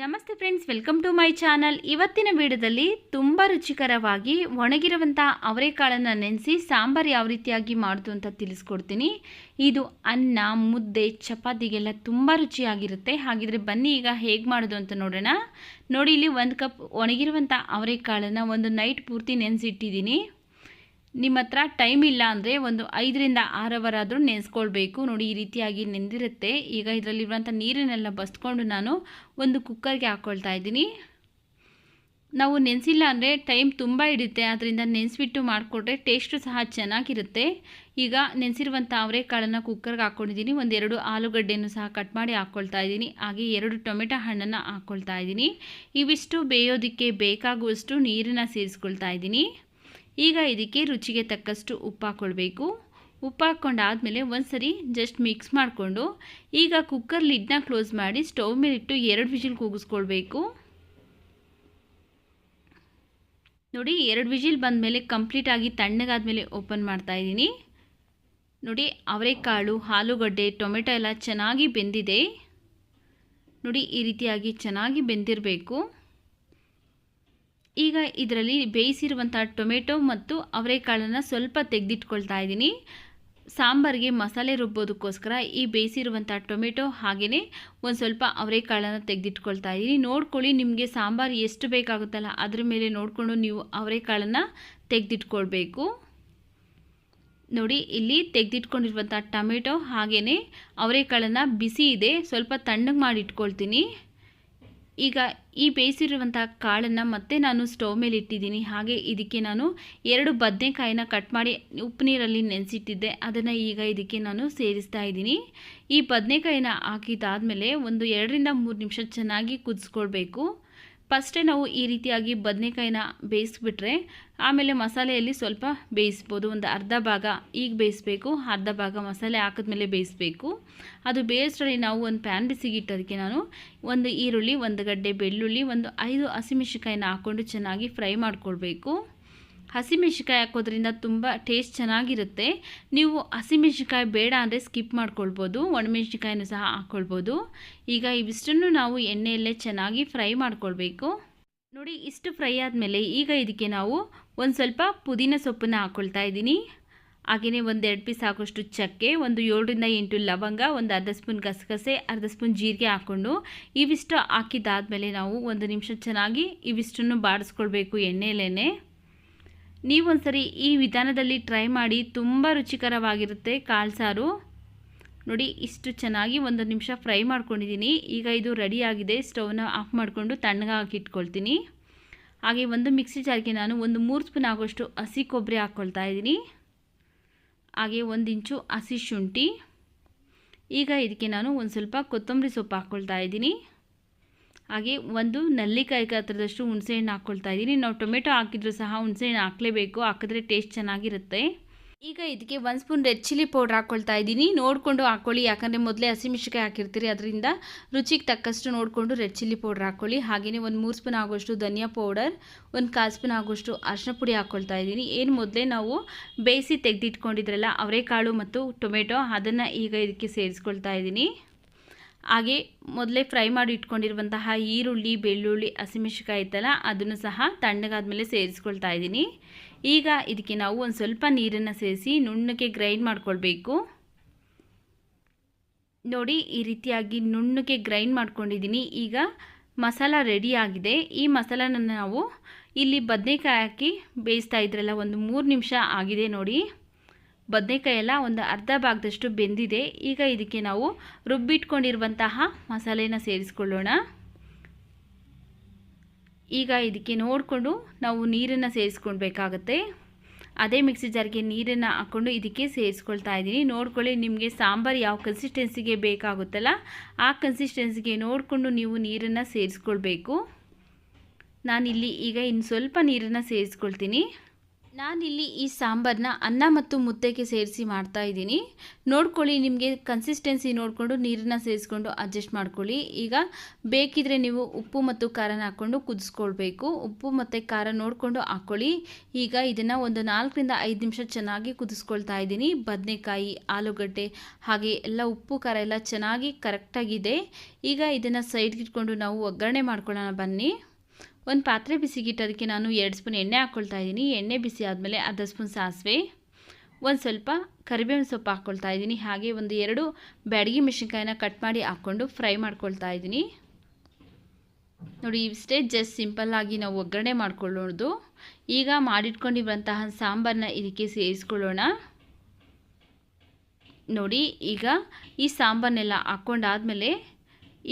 ನಮಸ್ತೆ friends, welcome to my channel. ಇವತ್ತಿನ ವಿಡಿಯೋದಲ್ಲಿ ತುಂಬ ರುಚಿಕರವಾಗಿ ಒಣಗಿರುವಂಥ ಅವರೆಕಾಳನ್ನು ನೆನೆಸಿ ಸಾಂಬಾರು ಯಾವ ರೀತಿಯಾಗಿ ಮಾಡೋದು ಅಂತ ತಿಳಿಸ್ಕೊಡ್ತೀನಿ. ಇದು ಅನ್ನ, ಮುದ್ದೆ, ಚಪಾತಿಗೆಲ್ಲ ತುಂಬ ರುಚಿಯಾಗಿರುತ್ತೆ. ಹಾಗಿದ್ರೆ ಬನ್ನಿ ಈಗ ಹೇಗೆ ಮಾಡೋದು ಅಂತ ನೋಡೋಣ. ನೋಡಿ, ಇಲ್ಲಿ ಒಂದು ಕಪ್ ಒಣಗಿರುವಂಥ ಅವರೆಕಾಳನ್ನು ಒಂದು ನೈಟ್ ಪೂರ್ತಿ ನೆನೆಸಿಟ್ಟಿದ್ದೀನಿ. ನಿಮ್ಮ ಹತ್ರ ಟೈಮ್ ಇಲ್ಲ ಅಂದರೆ ಒಂದು ಐದರಿಂದ ಆರು ಆದರೂ ನೆನೆಸ್ಕೊಳ್ಬೇಕು. ನೋಡಿ, ಈ ರೀತಿಯಾಗಿ ನೆಂದಿರುತ್ತೆ. ಈಗ ಇದರಲ್ಲಿರುವಂಥ ನೀರನ್ನೆಲ್ಲ ಬಸ್ಕೊಂಡು ನಾನು ಒಂದು ಕುಕ್ಕರ್ಗೆ ಹಾಕ್ಕೊಳ್ತಾ ಇದ್ದೀನಿ. ನಾವು ನೆನೆಸಿಲ್ಲ ಅಂದರೆ ಟೈಮ್ ತುಂಬ ಹಿಡಿಯುತ್ತೆ. ಅದರಿಂದ ನೆನೆಸ್ಬಿಟ್ಟು ಮಾಡಿಕೊಟ್ರೆ ಟೇಸ್ಟು ಸಹ ಚೆನ್ನಾಗಿರುತ್ತೆ. ಈಗ ನೆನೆಸಿರುವಂಥ ಅವರೆಕಾಳನ್ನು ಕುಕ್ಕರ್ಗೆ ಹಾಕ್ಕೊಂಡಿದ್ದೀನಿ ಒಂದೆರಡು ಆಲೂಗಡ್ಡೆಯನ್ನು ಸಹ ಕಟ್ ಮಾಡಿ ಹಾಕ್ಕೊಳ್ತಾ ಇದ್ದೀನಿ. ಹಾಗೆ ಎರಡು ಟೊಮೆಟೊ ಹಣ್ಣನ್ನು ಹಾಕ್ಕೊಳ್ತಾ ಇದ್ದೀನಿ. ಇವಿಷ್ಟು ಬೇಯೋದಕ್ಕೆ ಬೇಕಾಗುವಷ್ಟು ನೀರನ್ನು ಸೇರಿಸ್ಕೊಳ್ತಾ ಇದ್ದೀನಿ. ಈಗ ಇದಕ್ಕೆ ರುಚಿಗೆ ತಕ್ಕಷ್ಟು ಉಪ್ಪು ಹಾಕ್ಕೊಳ್ಬೇಕು ಉಪ್ಪು ಹಾಕ್ಕೊಂಡಾದಮೇಲೆ ಒಂದು ಸರಿ ಜಸ್ಟ್ ಮಿಕ್ಸ್ ಮಾಡಿಕೊಂಡು ಈಗ ಕುಕ್ಕರ್ ಲಿಡ್ನ ಕ್ಲೋಸ್ ಮಾಡಿ ಸ್ಟವ್ ಮೇಲಿಟ್ಟು ಎರಡು ವಿಜಿಲ್ ಕೂಗಿಸ್ಕೊಳ್ಬೇಕು. ನೋಡಿ ಎರಡು ವಿಜಿಲ್ ಬಂದಮೇಲೆ ಕಂಪ್ಲೀಟಾಗಿ ತಣ್ಣಗಾದ್ಮೇಲೆ ಓಪನ್ ಮಾಡ್ತಾ ಇದ್ದೀನಿ. ನೋಡಿ ಅವರೆಕಾಳು, ಆಲೂಗಡ್ಡೆ, ಟೊಮೆಟೊ ಎಲ್ಲ ಚೆನ್ನಾಗಿ ಬೆಂದಿದೆ. ನೋಡಿ ಈ ರೀತಿಯಾಗಿ ಚೆನ್ನಾಗಿ ಬೆಂದಿರಬೇಕು. ಈಗ ಇದರಲ್ಲಿ ಬೇಯಿಸಿರುವಂಥ ಟೊಮೆಟೊ ಮತ್ತು ಅವರೆಕಾಳನ್ನು ಸ್ವಲ್ಪ ತೆಗೆದಿಟ್ಕೊಳ್ತಾ ಇದ್ದೀನಿ. ಸಾಂಬಾರಿಗೆ ಮಸಾಲೆ ರುಬ್ಬೋದಕ್ಕೋಸ್ಕರ ಈ ಬೇಯಿಸಿರುವಂಥ ಟೊಮೆಟೊ ಹಾಗೆಯೇ ಒಂದು ಸ್ವಲ್ಪ ಅವರೆಕಾಳನ್ನು ತೆಗೆದಿಟ್ಕೊಳ್ತಾ ಇದ್ದೀನಿ. ನೋಡ್ಕೊಳ್ಳಿ ನಿಮಗೆ ಸಾಂಬಾರು ಎಷ್ಟು ಬೇಕಾಗುತ್ತಲ್ಲ, ಅದ್ರ ಮೇಲೆ ನೋಡಿಕೊಂಡು ನೀವು ಅವರೆಕಾಳನ್ನು ತೆಗೆದಿಟ್ಕೊಳ್ಬೇಕು. ನೋಡಿ, ಇಲ್ಲಿ ತೆಗೆದಿಟ್ಕೊಂಡಿರುವಂಥ ಟೊಮೆಟೊ ಹಾಗೆಯೇ ಅವರೆಕಾಳನ್ನು ಬಿಸಿ ಇದೆ, ಸ್ವಲ್ಪ ತಣ್ಣಗೆ ಮಾಡಿ ಇಟ್ಕೊಳ್ತೀನಿ. ಈಗ ಈ ಬೇಯಿಸಿರುವಂಥ ಕಾಳನ್ನು ಮತ್ತೆ ನಾನು ಸ್ಟವ್ ಮೇಲೆ ಇಟ್ಟಿದ್ದೀನಿ. ಹಾಗೆ ಇದಕ್ಕೆ ನಾನು ಎರಡು ಬದನೆಕಾಯಿನ ಕಟ್ ಮಾಡಿ ಉಪ್ಪು ನೀರಲ್ಲಿ ನೆನೆಸಿಟ್ಟಿದ್ದೆ. ಅದನ್ನು ಈಗ ಇದಕ್ಕೆ ನಾನು ಸೇರಿಸ್ತಾ ಇದ್ದೀನಿ. ಈ ಬದನೆಕಾಯಿನ ಹಾಕಿದಾದಮೇಲೆ ಒಂದು ಎರಡರಿಂದ ಮೂರು ನಿಮಿಷ ಚೆನ್ನಾಗಿ ಕುದಿಸ್ಕೊಳ್ಬೇಕು. ಫಸ್ಟೇ ನಾವು ಈ ರೀತಿಯಾಗಿ ಬದನೆಕಾಯಿನ ಬೇಯಿಸ್ಬಿಟ್ರೆ ಆಮೇಲೆ ಮಸಾಲೆಯಲ್ಲಿ ಸ್ವಲ್ಪ ಬೇಯಿಸ್ಬೋದು. ಒಂದು ಅರ್ಧ ಭಾಗ ಈಗ ಬೇಯಿಸ್ಬೇಕು, ಅರ್ಧ ಭಾಗ ಮಸಾಲೆ ಹಾಕಿದ್ಮೇಲೆ ಬೇಯಿಸ್ಬೇಕು. ಅದು ಬೇಯಿಸ್ರಲ್ಲಿ ನಾವು ಒಂದು ಪ್ಯಾನ್ ಬಿಸಿಗಿಟ್ಟೋದಕ್ಕೆ ನಾನು ಒಂದು ಈರುಳ್ಳಿ, ಒಂದು ಗಡ್ಡೆ ಬೆಳ್ಳುಳ್ಳಿ, ಒಂದು ಐದು ಹಸಿಮೆಣಸಿಕಾಯಿನ ಹಾಕ್ಕೊಂಡು ಚೆನ್ನಾಗಿ ಫ್ರೈ ಮಾಡ್ಕೊಳ್ಬೇಕು. ಹಸಿಮೆಣ್ಸಿಕಾಯಿ ಹಾಕೋದ್ರಿಂದ ತುಂಬ ಟೇಸ್ಟ್ ಚೆನ್ನಾಗಿರುತ್ತೆ. ನೀವು ಹಸಿಮೆಣ್ಸಿಕಾಯಿ ಬೇಡ ಅಂದರೆ ಸ್ಕಿಪ್ ಮಾಡ್ಕೊಳ್ಬೋದು. ಒಣಮೆಣ್ಸಿಕಾಯಿನೂ ಸಹ ಹಾಕ್ಕೊಳ್ಬೋದು ಈಗ ಇವಿಷ್ಟನ್ನು ನಾವು ಎಣ್ಣೆಯಲ್ಲೇ ಚೆನ್ನಾಗಿ ಫ್ರೈ ಮಾಡ್ಕೊಳ್ಬೇಕು. ನೋಡಿ, ಇಷ್ಟು ಫ್ರೈ ಆದಮೇಲೆ ಈಗ ಇದಕ್ಕೆ ನಾವು ಒಂದು ಸ್ವಲ್ಪ ಪುದೀನ ಸೊಪ್ಪನ್ನು ಹಾಕ್ಕೊಳ್ತಾ ಇದ್ದೀನಿ. ಹಾಗೆಯೇ ಒಂದು ಎರಡು ಪೀಸ್ ಹಾಕೋಷ್ಟು ಚಕ್ಕೆ, ಒಂದು ಏಳರಿಂದ ಎಂಟು ಲವಂಗ, ಒಂದು ಅರ್ಧ ಸ್ಪೂನ್ ಗಸಗಸೆ, ಅರ್ಧ ಸ್ಪೂನ್ ಜೀರಿಗೆ ಹಾಕ್ಕೊಂಡು ಇವಿಷ್ಟು ಹಾಕಿದ್ದಾದಮೇಲೆ ನಾವು ಒಂದು ನಿಮಿಷ ಚೆನ್ನಾಗಿ ಇವಿಷ್ಟನ್ನು ಬಾಡಿಸ್ಕೊಳ್ಬೇಕು ಎಣ್ಣೆಯಲ್ಲೇ ನೀವೊಂದ್ಸರಿ ಈ ವಿಧಾನದಲ್ಲಿ ಟ್ರೈ ಮಾಡಿ ತುಂಬ ರುಚಿಕರವಾಗಿರುತ್ತೆ ಕಾಳು ಸಾರು. ನೋಡಿ, ಇಷ್ಟು ಚೆನ್ನಾಗಿ ಒಂದು ನಿಮಿಷ ಫ್ರೈ ಮಾಡ್ಕೊಂಡಿದ್ದೀನಿ. ಈಗ ಇದು ರೆಡಿಯಾಗಿದೆ ಸ್ಟವ್ನ ಆಫ್ ಮಾಡಿಕೊಂಡು ತಣ್ಣಗೆ ಹಾಕಿಟ್ಕೊಳ್ತೀನಿ ಹಾಗೆ ಒಂದು ಮಿಕ್ಸಿ ಜಾರ್ಗೆ ನಾನು ಒಂದು ಮೂರು ಸ್ಪೂನ್ ಆಗೋಷ್ಟು ಹಸಿ ಕೊಬ್ಬರಿ ಹಾಕ್ಕೊಳ್ತಾ ಇದ್ದೀನಿ. ಹಾಗೆ ಒಂದು ಇಂಚು ಹಸಿ ಶುಂಠಿ. ಈಗ ಇದಕ್ಕೆ ನಾನು ಒಂದು ಸ್ವಲ್ಪ ಕೊತ್ತಂಬರಿ ಸೊಪ್ಪು ಹಾಕ್ಕೊಳ್ತಾ ಇದ್ದೀನಿ. ಹಾಗೆ ಒಂದು ನಲ್ಲಿಕಾಯಿ ಹತ್ರದಷ್ಟು ಹುಣಸೆಹಣ್ಣು ಹಾಕ್ಕೊಳ್ತಾ ಇದ್ದೀನಿ. ನಾವು ಟೊಮೆಟೊ ಹಾಕಿದ್ರು ಸಹ ಹುಣಸೆಹಣ್ಣು ಹಾಕಲೇಬೇಕು. ಹಾಕಿದ್ರೆ ಟೇಸ್ಟ್ ಚೆನ್ನಾಗಿರುತ್ತೆ. ಈಗ ಇದಕ್ಕೆ ಒಂದು ಸ್ಪೂನ್ ರೆಡ್ ಚಿಲ್ಲಿ ಪೌಡ್ರ್ ಹಾಕ್ಕೊಳ್ತಾ ಇದ್ದೀನಿ. ನೋಡಿಕೊಂಡು ಹಾಕ್ಕೊಳ್ಳಿ. ಯಾಕಂದರೆ ಮೊದಲೇ ಹಸಿಮೆಣ್ಸಿಕಾಯಿ ಹಾಕಿರ್ತೀರಿ, ಅದರಿಂದ ರುಚಿಗೆ ತಕ್ಕಷ್ಟು ನೋಡಿಕೊಂಡು ರೆಡ್ ಚಿಲ್ಲಿ ಪೌಡ್ರ್ ಹಾಕ್ಕೊಳ್ಳಿ. ಹಾಗೆಯೇ ಒಂದು ಮೂರು ಸ್ಪೂನ್ ಆಗೋಷ್ಟು ಧನಿಯಾ ಪೌಡರ್, ಒಂದು ಕಾಲು ಸ್ಪೂನ್ ಆಗೋಷ್ಟು ಅರಿಶಿನ ಪುಡಿ ಹಾಕ್ಕೊಳ್ತಾ ಇದ್ದೀನಿ. ಏನು ಮೊದಲೇ ನಾವು ಬೇಯಿಸಿ ತೆಗೆದಿಟ್ಕೊಂಡಿದ್ರಲ್ಲ, ಅವರೆಕಾಳು ಮತ್ತು ಟೊಮೆಟೊ, ಅದನ್ನು ಈಗ ಇದಕ್ಕೆ ಸೇರಿಸ್ಕೊಳ್ತಾ ಇದ್ದೀನಿ. ಹಾಗೆ ಮೊದಲೇ ಫ್ರೈ ಮಾಡಿ ಇಟ್ಕೊಂಡಿರುವಂತಹ ಈರುಳ್ಳಿ, ಬೆಳ್ಳುಳ್ಳಿ ಹಸಿಮೆಣಸಿಕಾಯಿ ಇತ್ತಲ್ಲ ಅದನ್ನು ಸಹ ತಣ್ಣಗಾದ್ಮೇಲೆ ಸೇರಿಸ್ಕೊಳ್ತಾ ಇದ್ದೀನಿ. ಈಗ ಇದಕ್ಕೆ ನಾವು ಒಂದು ಸ್ವಲ್ಪ ನೀರನ್ನು ಸೇರಿಸಿ ನುಣ್ಣಕ್ಕೆ ಗ್ರೈಂಡ್ ಮಾಡ್ಕೊಳ್ಬೇಕು. ನೋಡಿ, ಈ ರೀತಿಯಾಗಿ ನುಣ್ಣಕ್ಕೆ ಗ್ರೈಂಡ್ ಮಾಡ್ಕೊಂಡಿದ್ದೀನಿ. ಈಗ ಮಸಾಲ ರೆಡಿ ಆಗಿದೆ. ಈ ಮಸಾಲನ ನಾವು ಇಲ್ಲಿ ಬದನೆಕಾಯಿ ಹಾಕಿ ಬೇಯಿಸ್ತಾ ಇದ್ರಲ್ಲ, ಒಂದು ಮೂರು ನಿಮಿಷ ಆಗಿದೆ ನೋಡಿ. ಬದನೆಕಾಯಿ ಎಲ್ಲ ಒಂದು ಅರ್ಧ ಭಾಗದಷ್ಟು ಬೆಂದಿದೆ. ಈಗ ಇದಕ್ಕೆ ನಾವು ರುಬ್ಬಿಟ್ಕೊಂಡಿರುವಂತಹ ಮಸಾಲೆನ ಸೇರಿಸ್ಕೊಳ್ಳೋಣ. ಈಗ ಇದಕ್ಕೆ ನೋಡಿಕೊಂಡು ನಾವು ನೀರನ್ನು ಸೇರಿಸ್ಕೊಳ್ಬೇಕಾಗತ್ತೆ. ಅದೇ ಮಿಕ್ಸಿ ಜಾರ್ಗೆ ನೀರನ್ನು ಹಾಕ್ಕೊಂಡು ಇದಕ್ಕೆ ಸೇರಿಸ್ಕೊಳ್ತಾ ಇದ್ದೀನಿ. ನೋಡ್ಕೊಳ್ಳಿ ನಿಮಗೆ ಸಾಂಬಾರು ಯಾವ ಕನ್ಸಿಸ್ಟೆನ್ಸಿಗೆ ಬೇಕಾಗುತ್ತಲ್ಲ, ಆ ಕನ್ಸಿಸ್ಟೆನ್ಸಿಗೆ ನೋಡಿಕೊಂಡು ನೀವು ನೀರನ್ನು ಸೇರಿಸ್ಕೊಳ್ಬೇಕು. ನಾನಿಲ್ಲಿ ಈಗ ಇನ್ನು ಸ್ವಲ್ಪ ನೀರನ್ನು ಸೇರಿಸ್ಕೊಳ್ತೀನಿ. ನಾನಿಲ್ಲಿ ಈ ಸಾಂಬಾರನ್ನ ಅನ್ನ ಮತ್ತು ಮುದ್ದೆಗೆ ಸೇರಿಸಿ ಮಾಡ್ತಾ ಇದ್ದೀನಿ. ನೋಡ್ಕೊಳ್ಳಿ, ನಿಮಗೆ ಕನ್ಸಿಸ್ಟೆನ್ಸಿ ನೋಡಿಕೊಂಡು ನೀರನ್ನು ಸೇರಿಸ್ಕೊಂಡು ಅಡ್ಜಸ್ಟ್ ಮಾಡ್ಕೊಳ್ಳಿ. ಈಗ ಬೇಕಿದ್ರೆ ನೀವು ಉಪ್ಪು ಮತ್ತು ಖಾರನ ಹಾಕ್ಕೊಂಡು ಕುದಿಸ್ಕೊಳ್ಬೇಕು. ಉಪ್ಪು ಮತ್ತು ಖಾರ ನೋಡಿಕೊಂಡು ಹಾಕ್ಕೊಳ್ಳಿ. ಈಗ ಇದನ್ನು ಒಂದು ನಾಲ್ಕರಿಂದ ಐದು ನಿಮಿಷ ಚೆನ್ನಾಗಿ ಕುದಿಸ್ಕೊಳ್ತಾ ಇದ್ದೀನಿ. ಬದನೆಕಾಯಿ, ಆಲೂಗಡ್ಡೆ, ಹಾಗೆ ಎಲ್ಲ ಉಪ್ಪು, ಖಾರ ಎಲ್ಲ ಚೆನ್ನಾಗಿ ಕರೆಕ್ಟಾಗಿದೆ ಈಗ ಇದನ್ನು ಸೈಡ್ಗಿಟ್ಕೊಂಡು ನಾವು ಒಗ್ಗರಣೆ ಮಾಡ್ಕೊಳ್ಳೋಣ ಬನ್ನಿ. ಒಂದು ಪಾತ್ರೆ ಬಿಸಿಗಿಟ್ಟು ಅದಕ್ಕೆ ನಾನು ಎರಡು ಸ್ಪೂನ್ ಎಣ್ಣೆ ಹಾಕ್ಕೊಳ್ತಾ ಇದ್ದೀನಿ. ಎಣ್ಣೆ ಬಿಸಿ ಆದಮೇಲೆ ಅರ್ಧ ಸ್ಪೂನ್ ಸಾಸಿವೆ, ಒಂದು ಸ್ವಲ್ಪ ಕರಿಬೇವಿನ ಸೊಪ್ಪು ಹಾಕ್ಕೊಳ್ತಾ ಇದ್ದೀನಿ. ಹಾಗೆ ಒಂದು ಎರಡು ಬ್ಯಾಡಗಿ ಮೆಣಸಿನ್ಕಾಯಿನ ಕಟ್ ಮಾಡಿ ಹಾಕ್ಕೊಂಡು ಫ್ರೈ ಮಾಡ್ಕೊಳ್ತಾ ಇದ್ದೀನಿ. ನೋಡಿ, ಇಷ್ಟೇ ಜಸ್ಟ್ ಸಿಂಪಲ್ಲಾಗಿ ನಾವು ಒಗ್ಗರಣೆ ಮಾಡ್ಕೊಳ್ಳೋದು. ಈಗ ಮಾಡಿಟ್ಕೊಂಡಿರುವಂತಹ ಸಾಂಬಾರನ್ನ ಇದಕ್ಕೆ ಸೇರಿಸ್ಕೊಳ್ಳೋಣ. ನೋಡಿ, ಈಗ ಈ ಸಾಂಬಾರನ್ನೆಲ್ಲ ಹಾಕ್ಕೊಂಡಾದಮೇಲೆ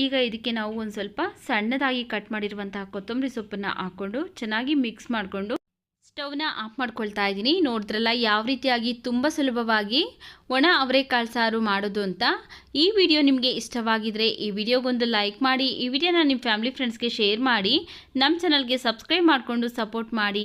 ಈಗ ಇದಕ್ಕೆ ನಾವು ಒಂದು ಸ್ವಲ್ಪ ಸಣ್ಣದಾಗಿ ಕಟ್ ಮಾಡಿರುವಂತಹ ಕೊತ್ತಂಬರಿ ಸೊಪ್ಪನ್ನು ಹಾಕ್ಕೊಂಡು ಚೆನ್ನಾಗಿ ಮಿಕ್ಸ್ ಮಾಡಿಕೊಂಡು ಸ್ಟವ್ನ ಆಫ್ ಮಾಡ್ಕೊಳ್ತಾ ಇದ್ದೀನಿ ನೋಡಿದ್ರಲ್ಲ, ಯಾವ ರೀತಿಯಾಗಿ ತುಂಬ ಸುಲಭವಾಗಿ ಒಣ ಅವರೆಕಾಳು ಸಾರು ಮಾಡೋದು ಅಂತ. ಈ ವಿಡಿಯೋ ನಿಮಗೆ ಇಷ್ಟವಾಗಿದ್ರೆ ಈ ವಿಡಿಯೋಗೊಂದು ಲೈಕ್ ಮಾಡಿ, ಈ ವಿಡಿಯೋನ ನಿಮ್ಮ ಫ್ಯಾಮಿಲಿ ಫ್ರೆಂಡ್ಸ್ಗೆ ಶೇರ್ ಮಾಡಿ ನಮ್ಮ ಚಾನಲ್ಗೆ ಸಬ್ಸ್ಕ್ರೈಬ್ ಮಾಡಿಕೊಂಡು ಸಪೋರ್ಟ್ ಮಾಡಿ.